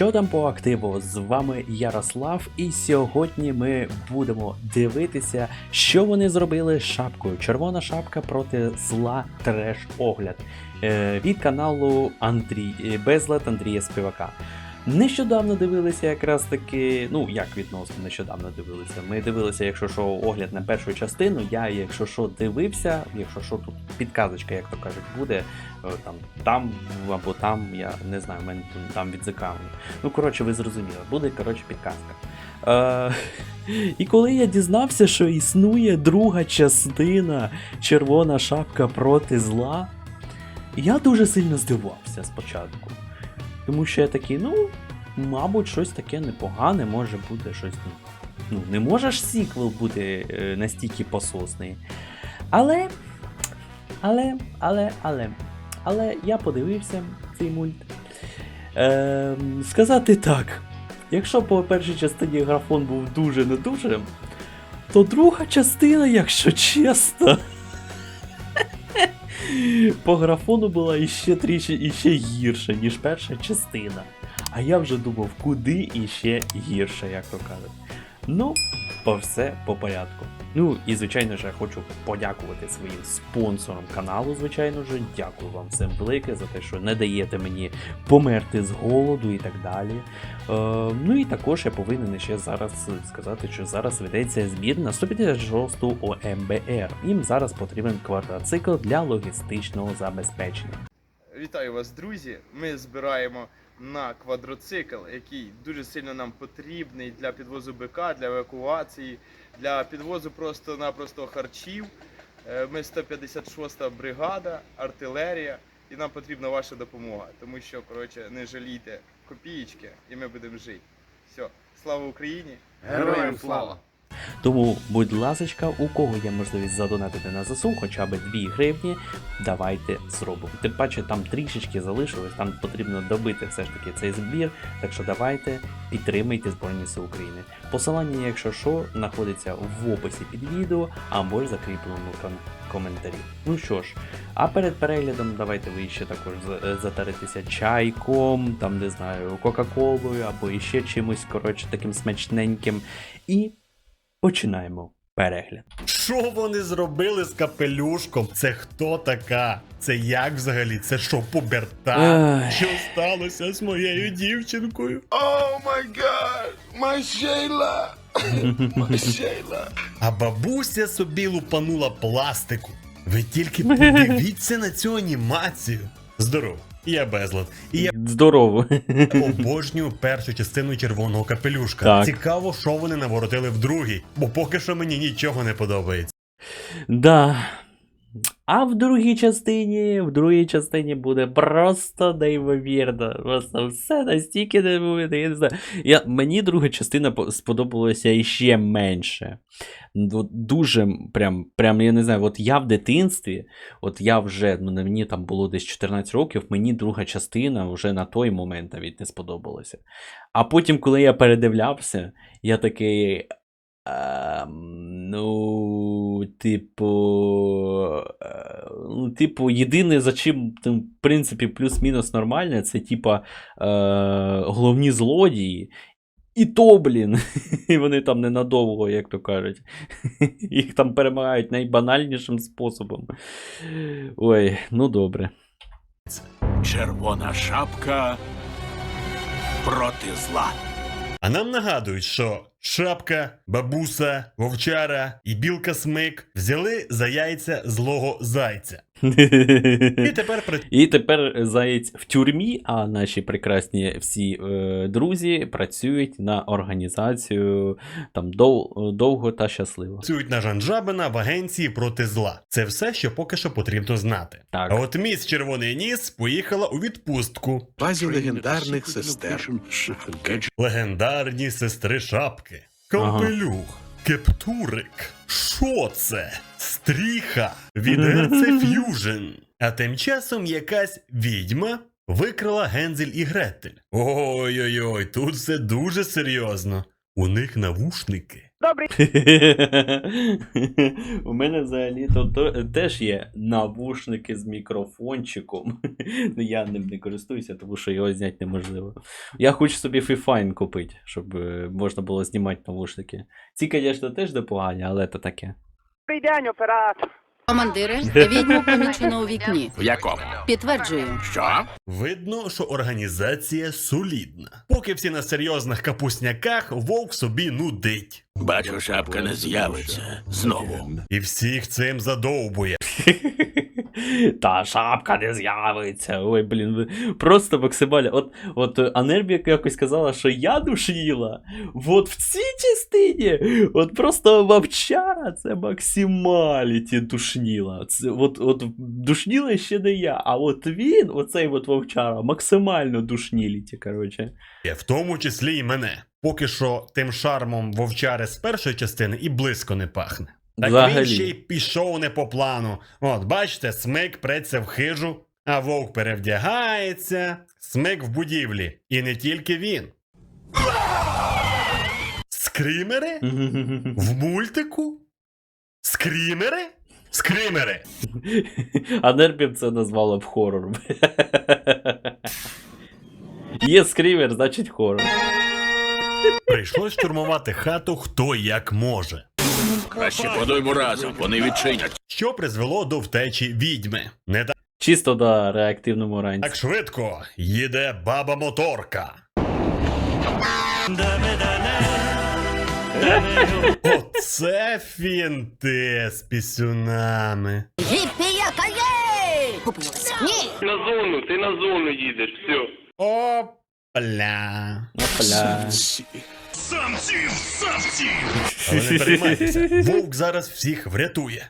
Що там по активу? З вами Ярослав, і сьогодні ми будемо дивитися, що вони зробили з шапкою. Червона шапка проти зла треш огляд е, від каналу Андрій е, Безлад Андрія Співака. Нещодавно дивилися якраз таки, ну як відносно нещодавно дивилися. Ми дивилися, якщо що, огляд на першу частину. Я, якщо що, дивився, якщо що, тут підказочка, як то кажуть, буде е, там, там або там, я не знаю, в мене там, там відзикавлено. Ну, коротше, ви зрозуміли, буде коротше підказка. Е, і коли я дізнався, що існує друга частина Червона шапка проти зла, я дуже сильно здивувався спочатку. Тому що я такий, ну, мабуть, щось таке непогане, може бути щось. ну, не може ж сіквел бути е, настільки пососний. Але. Але, але, але. Але я подивився цей мульт. Е, сказати так. Якщо по першій частині графон був дуже не дуже, то друга частина, якщо чесно. По графону була іще трішки іще гірша, ніж перша частина. А я вже думав, куди іще гірше, як то кажуть. Ну, по все по порядку. Ну і звичайно ж я хочу подякувати своїм спонсорам каналу. Звичайно ж, дякую вам всім велике за те, що не даєте мені померти з голоду і так далі. Е, ну і також я повинен ще зараз сказати, що зараз ведеться збір на 156 ОМБР. Їм зараз потрібен квадроцикл для логістичного забезпечення. Вітаю вас, друзі! Ми збираємо на квадроцикл, який дуже сильно нам потрібний для підвозу БК, для евакуації, для підвозу просто-напросто харчів. Е, Ми 156-та бригада, артилерія, і нам потрібна ваша допомога, тому що коротше не жалійте копієчки, і ми будемо жити. Все, слава Україні! Героям слава! Тому, будь ласочка, у кого є можливість задонатити на ЗСУ хоча б 2 гривні, давайте зробимо. Тим паче там трішечки залишилось, там потрібно добити все ж таки цей збір. Так що давайте підтримайте Збройні Сили України. Посилання, якщо що, знаходиться в описі під відео або ж закріпленому коментарі. Ну що ж, а перед переглядом давайте ви ще також за- затаритеся чайком, там не знаю, кока-колою або іще чимось коротше таким смачненьким. І починаємо перегляд. Що вони зробили з капелюшком? Це хто така? Це як взагалі? Це що, пуберта? Що сталося з моєю дівчинкою? Oh my god, my Shayla, my Shayla. А бабуся собі лупанула пластику. Ви тільки подивіться на цю анімацію. Здоров, я безлад. І я Здорово. обожнюю першу частину червоного капелюшка. Так. Цікаво, що вони наворотили в другій, бо поки що мені нічого не подобається. Да. А в другій частині, в другій частині буде просто неймовірно. Просто все настільки неймовірно. Я не знаю. Я, мені друга частина сподобалася іще менше. Ну, Дуже прям, прям, я не знаю, от я в дитинстві, от я вже, ну мені там було десь 14 років, мені друга частина вже на той момент навіть не сподобалася. А потім, коли я передивлявся, я такий. Ем, ну, типу. е, Ну, типу, єдине, за чим, в принципі, плюс-мінус нормальне, це типа е, головні злодії. І то, блін, і вони там ненадовго, як то кажуть. Їх там перемагають найбанальнішим способом. Ой, ну добре. Червона шапка проти зла. А нам нагадують, що шапка, бабуса, вовчара і білка смик взяли за яйця злого зайця. І тепер при І тепер заєць в тюрмі, а наші прекрасні всі е, друзі працюють на організацію там дов, довго та щасливо. працюють на Жанжабина в агенції проти зла. Це все, що поки що потрібно знати. Так. А от міс Червоний Ніс поїхала у відпустку. базі легендарних сестер. Легендарні сестри шапки. Капелюх. Кептурик. Що це? Стріха. Від Ерце Ф'южн. А тим часом якась відьма викрала Гензель і Гретель. Ой-ой-ой, тут все дуже серйозно. У них навушники. У мене взагалі то, то теж є навушники з мікрофончиком. Ну я ним не користуюся, тому що його зняти неможливо. Я хочу собі Fifine купити, щоб е, можна було знімати навушники. Ці, звісно, теж непогані, але то таке. Командире, відьму помічено у вікні. В якому? Підтверджую. Що? Видно, що організація солідна. Поки всі на серйозних капусняках, вовк собі нудить. Бачу, шапка не з'явиться. Знову. І всіх цим задовбує. Та шапка не з'явиться. Ой, блін, просто максимально. От, от е, Анербі якось казала, що я душніла. От в цій частині, от просто вовчара це максималіті душніла. Це, от, от душніла ще не я, а от він, оцей от вовчара, максимально душніліті, коротше. В тому числі і мене. Поки що тим шармом вовчари з першої частини і близько не пахне. Так Взагалі. він ще й пішов не по плану. От, бачите, смик преться в хижу, а вовк перевдягається, смик в будівлі. І не тільки він. Скрімери? В мультику? Скрімери? Скрімери! А Нербів це назвала б хорор. Є скрімер, значить хорор. Прийшлось штурмувати хату хто як може. Краще подоймо разом, вони відчинять. Що призвело до втечі відьми. Не Чисто на реактивному ранці. так швидко їде баба моторка. Оце фінти з пісюнами. Гіпі-яка-є! Купилася. Ні! На зону, ти на зону їдеш, все. Опля. Опля. Але не переймайтеся, вовк зараз всіх врятує.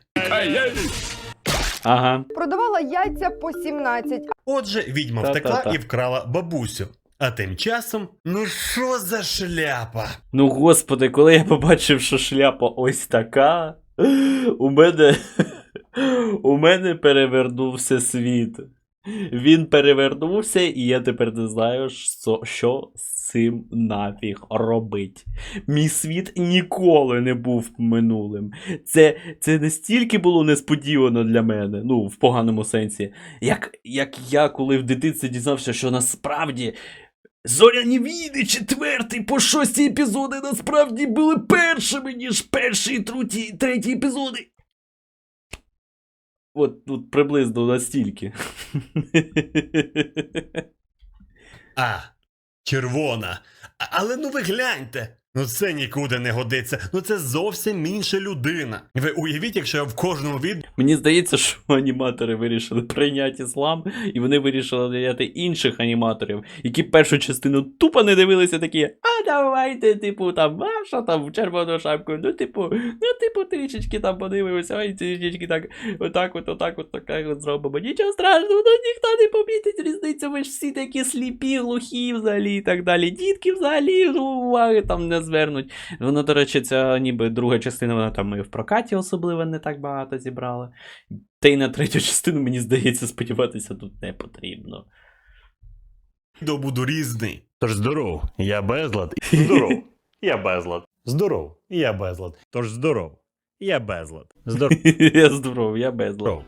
Ага. Продавала яйця по 17, Отже, відьма Та-та-та. втекла і вкрала бабусю. А тим часом, ну що за шляпа? Ну господи, коли я побачив, що шляпа ось така, у мене. У мене перевернувся світ. Він перевернувся, і я тепер не знаю, що, з цим нафіг робить. Мій світ ніколи не був минулим. Це, це настільки було несподівано для мене, ну, в поганому сенсі, як, як я, коли в дитинстві дізнався, що насправді Зоряні війни четвертий по шостій епізоди насправді були першими, ніж перші і труті, треті епізоди. От тут приблизно настільки. А, червона. Але ну ви гляньте. Ну це нікуди не годиться. Ну це зовсім інша людина. Ви уявіть, якщо я в кожному від Мені здається, що аніматори вирішили прийняти іслам, і вони вирішили наняти інших аніматорів, які першу частину тупо не дивилися такі, а давайте, типу, там, а що там в червону шапку, ну, типу, ну, типу, трішечки там подивимося, ой, трішечки так, отак от, отак от, так от зробимо. Нічого страшного, ну ніхто не помітить різницю, ви ж всі такі сліпі, глухі взагалі і так далі. Дітки взагалі ну, уваги там не звернуть. Воно, до речі, ця ніби друга частина, вона там і в прокаті особливо не так багато зібрала. Та й на третю частину, мені здається, сподіватися тут не потрібно. відео буду різний. Тож здоров, я безлад. Здоров, я безлад. Здоров, я безлад. Тож здоров, я безлад. Здоров, Я здоров, я безлад.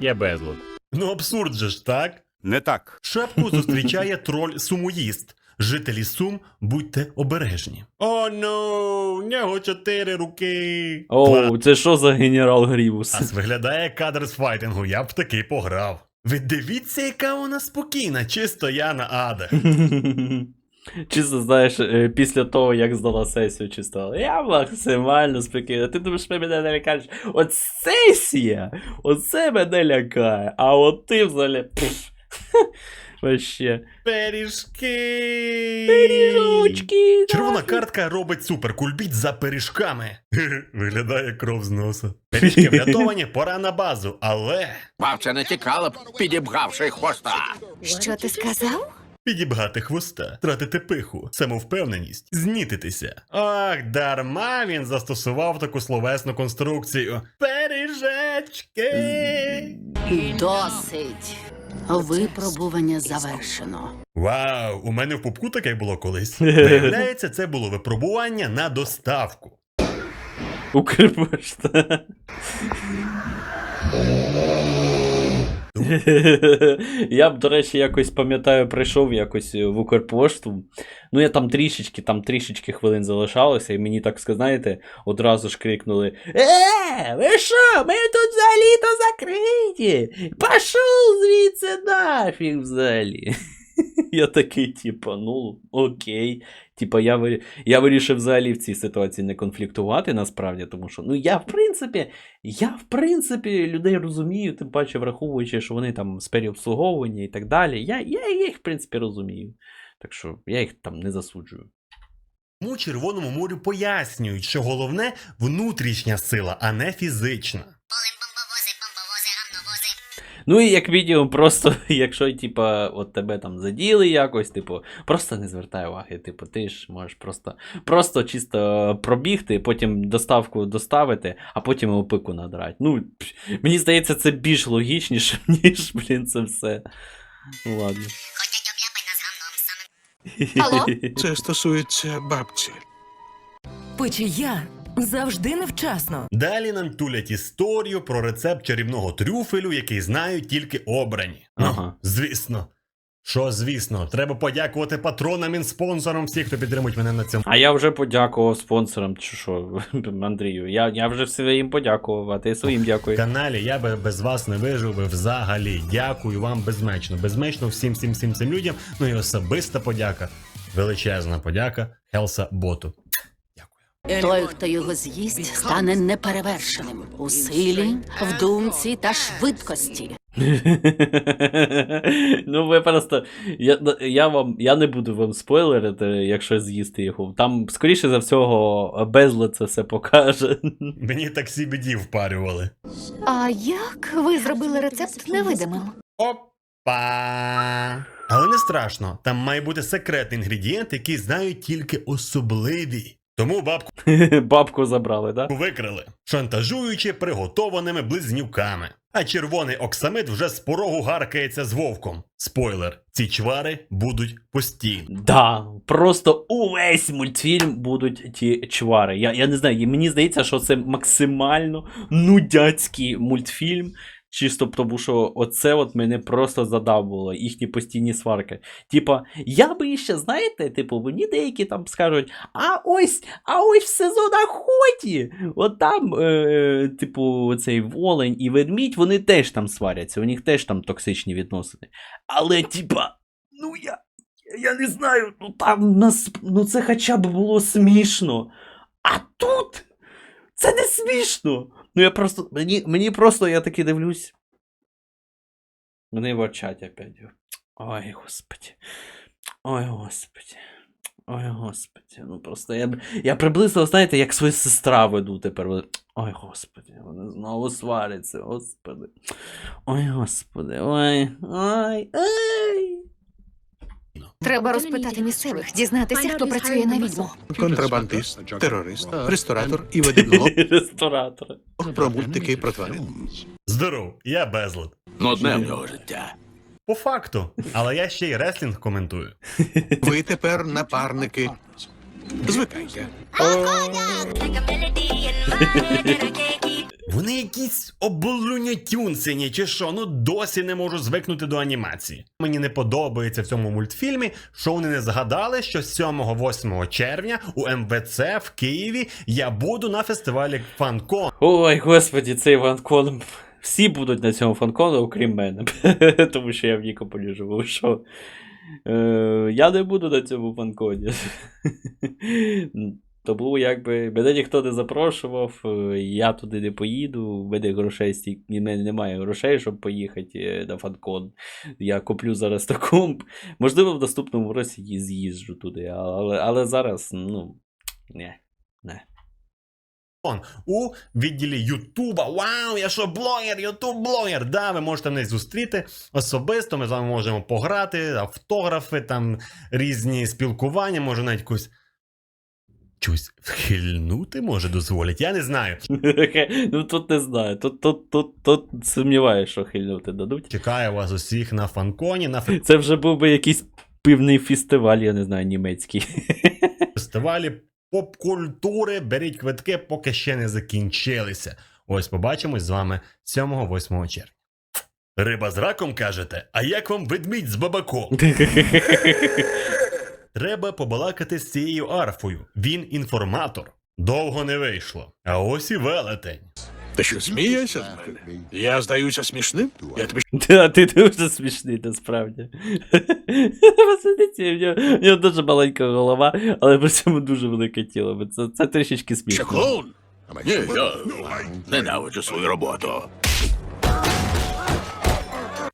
я безлад. Ну абсурд же ж, так? Не так. Шапку зустрічає троль сумоїст. Жителі Сум, будьте обережні. О, ну, в нього чотири руки. Оу, це що за генерал Грівус? Ас виглядає кадр з файтингу, я б в такий пограв. Ви дивіться, яка вона спокійна, чисто я на Ада. Чисто, знаєш, е, після того, як здала сесію, чисто. Я максимально спокійно. Ти думаєш, що мене не лякаєш? От сесія! Оце мене лякає. А от ти взагалі. пф, Вообще. Пиріжки! Пиріжочки! Червона картка робить суперкульбіт за пиріжками. Виглядає кров з носа. Пиріжки врятовані, пора на базу, але Вовча не тікала б, підібгавши хвоста. Що ти сказав? підібгати хвоста, тратити пиху, самовпевненість, знітитися. Ах, дарма він застосував таку словесну конструкцію. Пиріжечки! Досить. Випробування завершено. Вау, у мене в пупку таке було колись. Виявляється, це було випробування на доставку. Укрпошта. Я б, до речі, якось пам'ятаю, прийшов якось в Укрпошту. Ну, я там трішечки, там трішечки хвилин залишалося, і мені так знаєте, одразу ж крикнули: Е, ви що? Ми тут взагалі-то закриті! Пошов звідси нафіг взагалі. Я такий, типа, ну, окей. Типа, я, ви- я вирішив взагалі в цій ситуації не конфліктувати насправді, тому що, ну, я, в принципі, я, в принципі, людей розумію, тим паче враховуючи, що вони там з переобслуговування і так далі. Я, я їх, в принципі, розумію. Так що я їх там не засуджую. Тому Червоному морю пояснюють, що головне внутрішня сила, а не фізична. Ну і як відео, просто, якщо, типа, от тебе там заділи якось, типу, просто не звертай уваги. Типу, ти ж можеш просто, просто чисто пробігти, потім доставку доставити, а потім його пику надрати. Ну, мені здається, це більш логічніше, ніж, блін, це все. Ну ладно. Алло? Це стосується бабці. Печія завжди невчасно. Далі нам тулять історію про рецепт чарівного трюфелю, який знають тільки обрані. Ну, звісно. Що, звісно, треба подякувати патронам і спонсорам всіх, хто підтримують мене на цьому А я вже подякував спонсорам, чи що, Андрію. Я, я вже своїм подякував, а ти своїм дякую. каналі. Я би без вас не вижив би взагалі. Дякую вам безмечно. Безмечно всім всім всім цим людям. Ну і особиста подяка. Величезна подяка Хелса Боту. Той, хто його з'їсть, стане неперевершеним у силі, в думці та швидкості. ну, ви просто. Я, я, вам, я не буду вам спойлерити, якщо з'їсти його. Там, скоріше за всього, безле це все покаже. Мені так CBD впарювали. А як ви зробили рецепт невидимим? Опа! Але не страшно, там має бути секретний інгредієнт, який знають тільки особливі. Тому бабку Бабку забрали. Да? викрили, шантажуючи приготованими близнюками. А червоний оксамит вже з порогу гаркається з вовком. Спойлер: ці чвари будуть постійно. Да, просто увесь мультфільм будуть ті чвари. Я, я не знаю, і мені здається, що це максимально нудяцький мультфільм. Чисто тому, що оце от мене просто задавило, їхні постійні сварки. Типа, я би ще, знаєте, типу, мені деякі там скажуть, а ось, а ось в сезон охоті, от там, е, типу, цей волень і ведмідь, вони теж там сваряться, у них теж там токсичні відносини. Але, типа, ну я. Я не знаю, ну там нас. Ну це хоча б було смішно. А тут це не смішно. Ну я просто. Мені, мені просто я таки дивлюсь. Мене ворчать опять. Ой, господи. Ой, господи. Ой, господи. Ну просто я, я приблизно, знаєте, як свою сестра веду тепер. Ой, господи, вони знову сваряться, господи. Ой, господи, ой, ой, ой. Треба розпитати місцевих, дізнатися, хто працює на відьму. Контрабандист, терорист, ресторатор і ведебло Ресторатори. про мультики про тварин. Здоров, я безлад. Ну, одне в нього життя. По факту. Але я ще й реслінг коментую. Ви тепер напарники. Звикайте. Вони якісь облюнятюнсені чи що, ну досі не можу звикнути до анімації. Мені не подобається в цьому мультфільмі, що вони не згадали, що 7-8 червня у МВЦ в Києві я буду на фестивалі Фанкон. Ой, господі, цей фанкон. Всі будуть на цьому фанкону, окрім мене. Тому що я в Нікополі живу. Що? Е, я не буду на цьому фанконі. Тому якби мене ніхто не запрошував, е, я туди не поїду, в мене грошей стільки, в мене немає грошей, щоб поїхати е, на фанкон. Я куплю зараз таку. Можливо, в наступному році ї- з'їжджу туди, але, але зараз, ну, не. не. у відділі Ютуба. Вау, я що блогер, ютуб-блогер. Да, ви можете мене зустріти особисто. Ми з вами можемо пограти, автографи, там різні спілкування, може навіть якусь. Щось вхильнути може дозволять, я не знаю. ну тут не знаю. Тут, тут, тут, тут сумніваюся, що хильнути дадуть. Чекаю вас усіх на фанконі, на Це вже був би якийсь пивний фестиваль, я не знаю, німецький. фестивалі поп-культури. Беріть квитки, поки ще не закінчилися. Ось побачимось з вами 7-8 червня. Риба з раком кажете, а як вам ведмідь з бабаком? Треба побалакати з цією арфою. Він інформатор. Довго не вийшло. А ось і велетень. Ти що смієшся з мене? Я здаюся смішним? Я тобі Та, ти дуже смішний, насправді. Посмотрите, в нього, в нього дуже маленька голова, але при цьому дуже велике тіло. Це, це трішечки смішно. клоун? Ні, я ненавиджу свою роботу.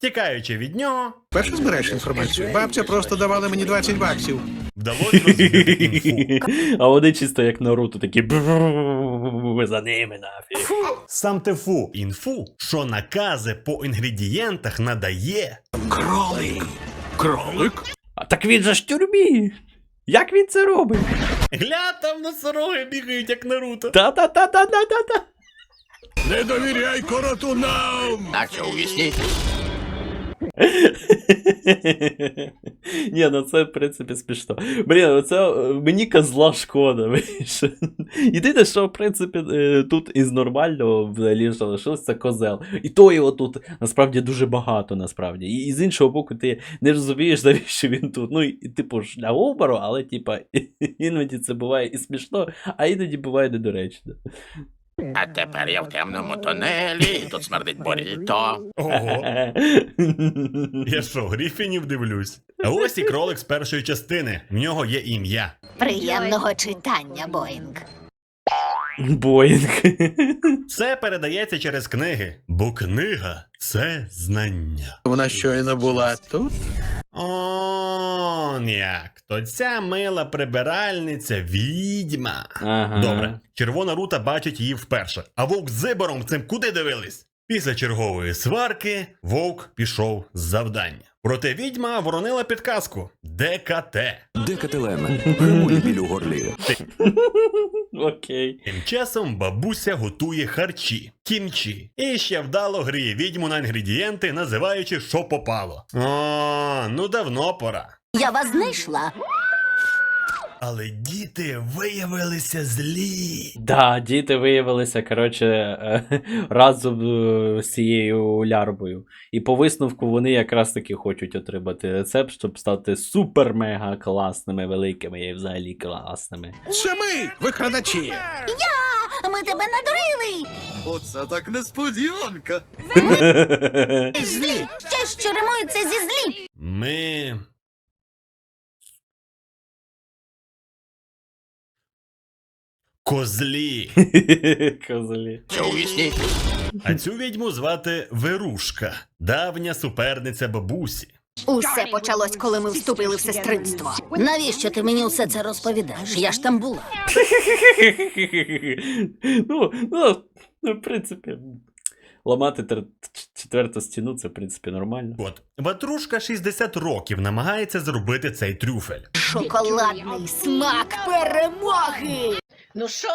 Тікаючи від нього, Перше збираєш інформацію. Бабця просто давала мені 20 баксів. вдалося розвідати інфу. А вони чисто як Наруто, такі «Брррр, за ними нафіг. Сам Тефу інфу, що накази по інгредієнтах надає. Кролик. Кролик? А так він же ж в тюрмі. Як він це робить? Гля, там носороги бігають, як Наруто. Та-та-та-та-та-та-та. Не довіряй коротунам! Наче у вісні. Ні, ну це в принципі смішно. Блін, оце е, мені козла шкода. Єдине, що в принципі е, тут із нормального взагалі залишилось, це козел. І то його тут насправді дуже багато, насправді. І, і з іншого боку, ти не розумієш, навіщо він тут. Ну, і, типу ж для гумору, але типа іноді це буває і смішно, а іноді буває недоречно. А тепер я в темному тунелі, тут смердить боріто. Ого, я що, Гріфінів дивлюсь? А ось і кролик з першої частини. В нього є ім'я. Приємного читання, Боїнг. Боїнг. Це передається через книги, бо книга це знання. Вона щойно була тут. Он як. То ця мила прибиральниця відьма. Ага. Добре, червона рута бачить її вперше. А вовк з зибором цим куди дивились? Після чергової сварки вовк пішов з завдання. Проте відьма воронила підказку ДКТ. Де Кателен? Гримує біль у горлі. Окей. Тим часом бабуся готує харчі, кімчі. І ще вдало гріє відьму на інгредієнти, називаючи, що попало. О, ну давно пора. Я вас знайшла. Але діти виявилися злі. Да, діти виявилися, коротше, е, разом е, з цією лярбою. І по висновку вони якраз таки хочуть отримати рецепт, щоб стати супер-мега класними, великими і взагалі класними. Це ми, викрадачі. Я! Ми тебе надурили. Оце так несподіванка. Злі. Ще що римується зі злі. Ми. Козлі. Козлі. Що? А цю відьму звати Верушка, давня суперниця бабусі. Усе почалось, коли ми вступили в сестринство. Навіщо ти мені усе це розповідаєш? Я ж там була. ну, ну, ну, в принципі, ламати тер- четверту стіну, це, в принципі, нормально. От Ватрушка 60 років намагається зробити цей трюфель. Шоколадний смак перемоги. Ну що,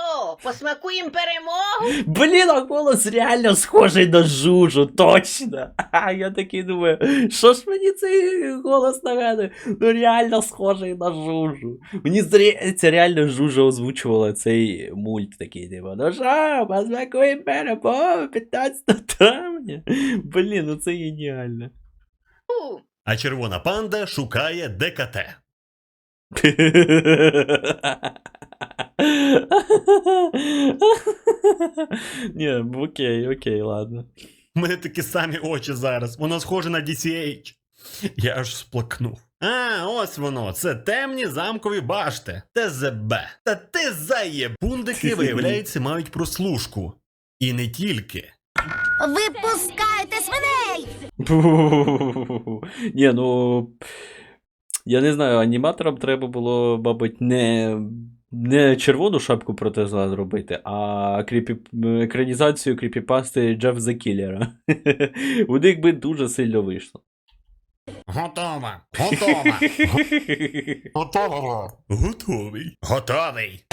посмакуємо перемогу? Блін, а голос реально схожий на жужу, точно. А я такий думаю, що ж мені цей голос нагадує? Ну реально схожий на жужу. Мені здається, реально жужа озвучувала цей мульт такий, типу, ну що, посмакуємо перемогу 15 травня. Блін, ну це геніально. А червона панда шукає ДКТ. Ні, окей, окей, ладно. У мене такі самі очі зараз. Воно схоже на DCH. Я аж сплакнув. А, ось воно, це темні замкові башти. ТЗБ. Та ти зає. Пундики, виявляється, мають прослушку. І не тільки. Випускайте свиней! Ні, ну. Я не знаю, аніматорам треба було, мабуть, не, не червону шапку проти зла зробити, а кріпі... екранізацію кріпіпасти Джеф за Killer. У них би дуже сильно вийшло. Готово! Готово! Готово. Готовий. Готовий.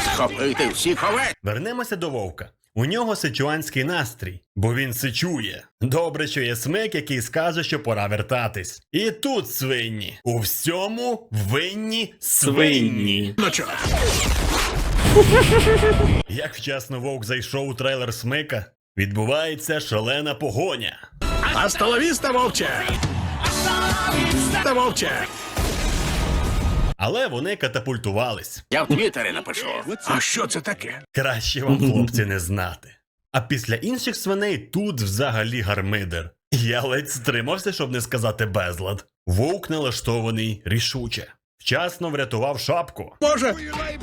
Схопити всіх овець. Вернемося до вовка. У нього сичуанський настрій, бо він сичує. Добре, що є смик, який скаже, що пора вертатись. І тут свинні. У всьому винні свинні. Ну чо? Як вчасно вовк зайшов у трейлер смика, відбувається шалена погоня. Астоловіста, вовче! Та вовче! Але вони катапультувались. Я в Твіттері напишу. А що це таке? Краще вам, хлопці, не знати. А після інших свиней тут взагалі гармидер. Я ледь стримався, щоб не сказати безлад. Вовк налаштований рішуче. Вчасно врятував шапку. Боже,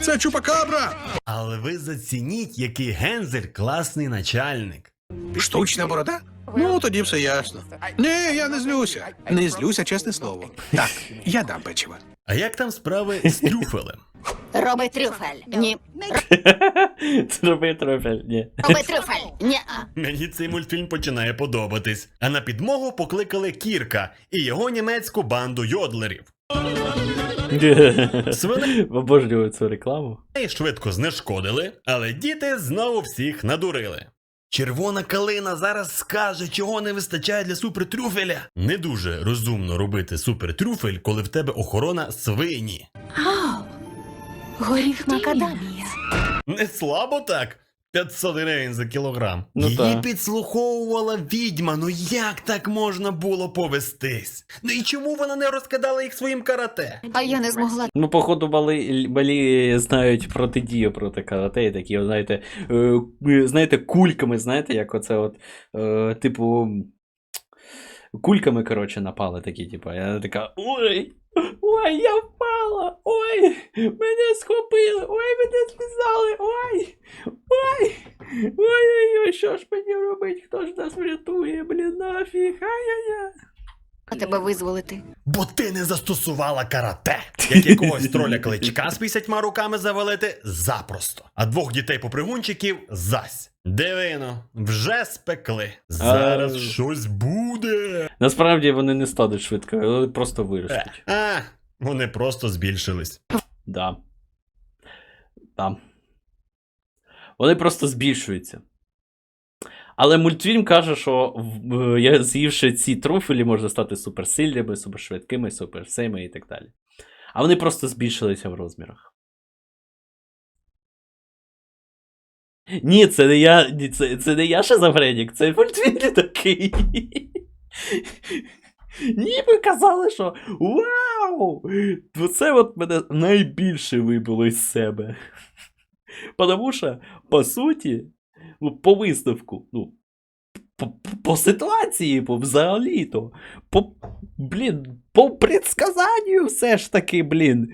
це чупакабра! Але ви зацініть, який гензель класний начальник. Штучна борода? Ну, тоді все ясно. Ні, я не злюся. Не злюся, чесне слово. Так, я дам печиво. А як там справи з трюфелем? Роби трюфель. Ні. Зроби трофель, ні. Роби трюфель. Ні. Мені цей мультфільм починає подобатись. А на підмогу покликали Кірка і його німецьку банду йодлерів. Свиней Обожнюю цю рекламу. швидко знешкодили, але діти знову всіх надурили. Червона калина зараз скаже, чого не вистачає для супертрюфеля. Не дуже розумно робити супертрюфель, коли в тебе охорона свині. Ау! Горіх макадамія. Не слабо так? 500 гривень за кілограм. Ну Її та. підслуховувала відьма. Ну як так можна було повестись? Ну і чому вона не розкидала їх своїм карате? А я не змогла. Ну, походу, бали, балі знають протидію проти карате, і такі, знаєте, е, е, знаєте, кульками, знаєте, як оце от, е, типу, кульками, коротше, напали такі, типу, я така, ой, ой, я впала, ой, мене схопили, ой, мене зв'язали, ой, ой, ой, ой, що ж мені робити, хто ж нас врятує, блін, нафіг, ай-яй-яй. А тебе визволити. Бо ти не застосувала карате. Як якогось троля кличка з 50 руками завалити запросто. А двох дітей попригунчиків зась. Дивино, вже спекли. Зараз А. щось буде. Насправді вони не стануть швидко, вони просто виростуть. А, вони просто збільшились. Да. Да. Вони просто збільшуються. Але мультфільм каже, що е, я з'ївши ці труфелі, можна стати суперсильними, супершвидкими, суперсими і так далі. А вони просто збільшилися в розмірах. Ні, це не я. ні, Це, це не я шизофренік, це мультфільм такий. Ніби казали, що Вау! Це от мене найбільше вибило із себе. Потому що, по суті, ну, по виставку, ну, по, по- ситуації, по взагалі-то, по, блін, по предсказанню все ж таки, блін.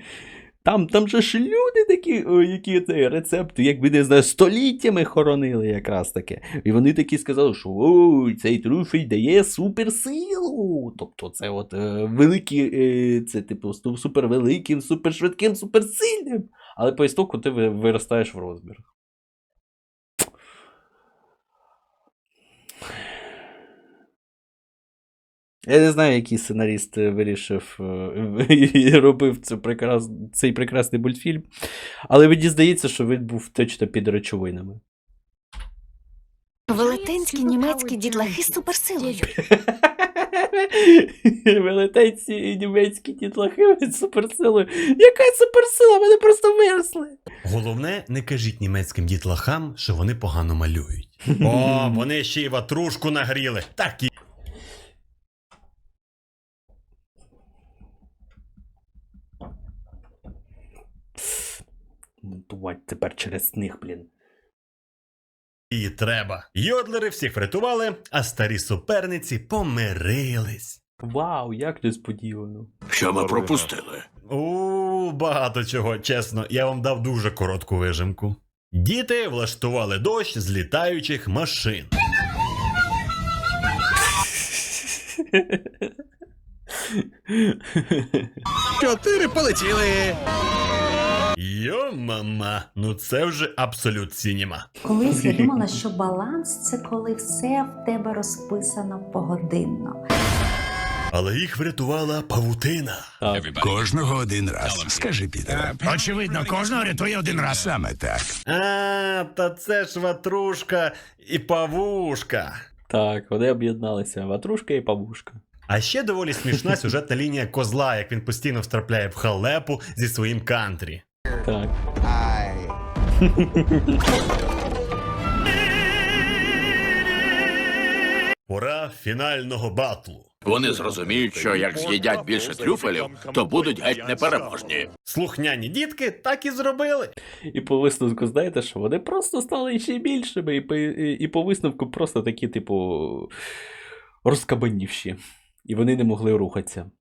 Там, там же ж люди такі, які це, рецепти, якби не знаю, століттями хоронили якраз таке. І вони такі сказали, що ой, цей труфель дає суперсилу. Тобто це от е, великі, е, це типу супервеликим, супершвидким, суперсильним. Але по істоку ти виростаєш в розмірах. Я не знаю, який сценаріст е, вирішив е, і робив цю прекрас... цей прекрасний мультфільм. Але мені здається, що він був точно під речовинами. Велетенські німецькі дітлахи з суперсилою. Велетенці німецькі дітлахи від суперсилою. Яка суперсила? Вони просто виросли. Головне, не кажіть німецьким дітлахам, що вони погано малюють. О, вони ще й ватрушку нагріли. Так і. Монтувати тепер через них, блін. І треба. Йодлери всіх врятували, а старі суперниці помирились. Вау, як несподівано. Що ми пропустили? У багато чого, чесно, я вам дав дуже коротку вижимку. Діти влаштували дощ з літаючих машин. Чотири полетіли. Йо, мама, ну це вже абсолют сінема. Колись я думала, що баланс це коли все в тебе розписано погодинно. Але їх врятувала павутина. Кожного один раз. Скажи, Пітер. Очевидно, кожного рятує один раз. Саме так. А, та це ж ватрушка і павушка. Так, вони об'єдналися. Ватрушка і павушка. А ще доволі смішна сюжетна лінія козла, як він постійно втрапляє в халепу зі своїм кантрі. Так. Пора фінального батлу. Вони зрозуміють, що як з'їдять більше трюфелів, то будуть геть непереможні. Слухняні дітки так і зробили. І по висновку, знаєте, що вони просто стали ще більшими, і по, і, і по висновку просто такі, типу, розкабанівші. І вони не могли рухатися.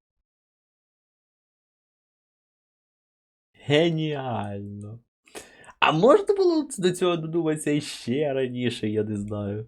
Геніально. А можна було до цього додуматися іще раніше, я не знаю.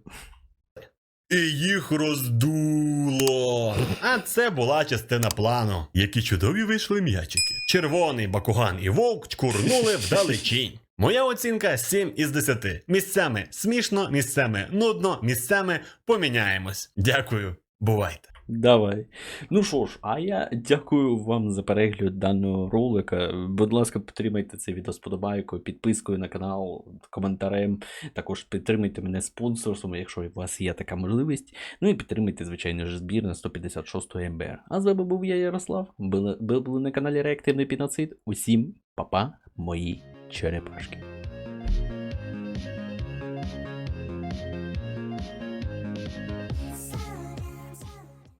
І їх роздуло. А це була частина плану. Які чудові вийшли м'ячики. Червоний, бакуган і вовк чкурнули вдалечінь. Моя оцінка 7 із 10. Місцями смішно, місцями нудно, місцями поміняємось. Дякую, бувайте. Давай. Ну що ж, а я дякую вам за перегляд даного ролика. Будь ласка, підтримайте це відео сподобайкою, підпискою на канал, коментарем. Також підтримайте мене спонсорством, якщо у вас є така можливість. Ну і підтримайте, звичайно ж, збір на 156 МБР. А з вами був я, Ярослав. Були, були на каналі Реактивний Піноцид. Усім па-па, мої черепашки.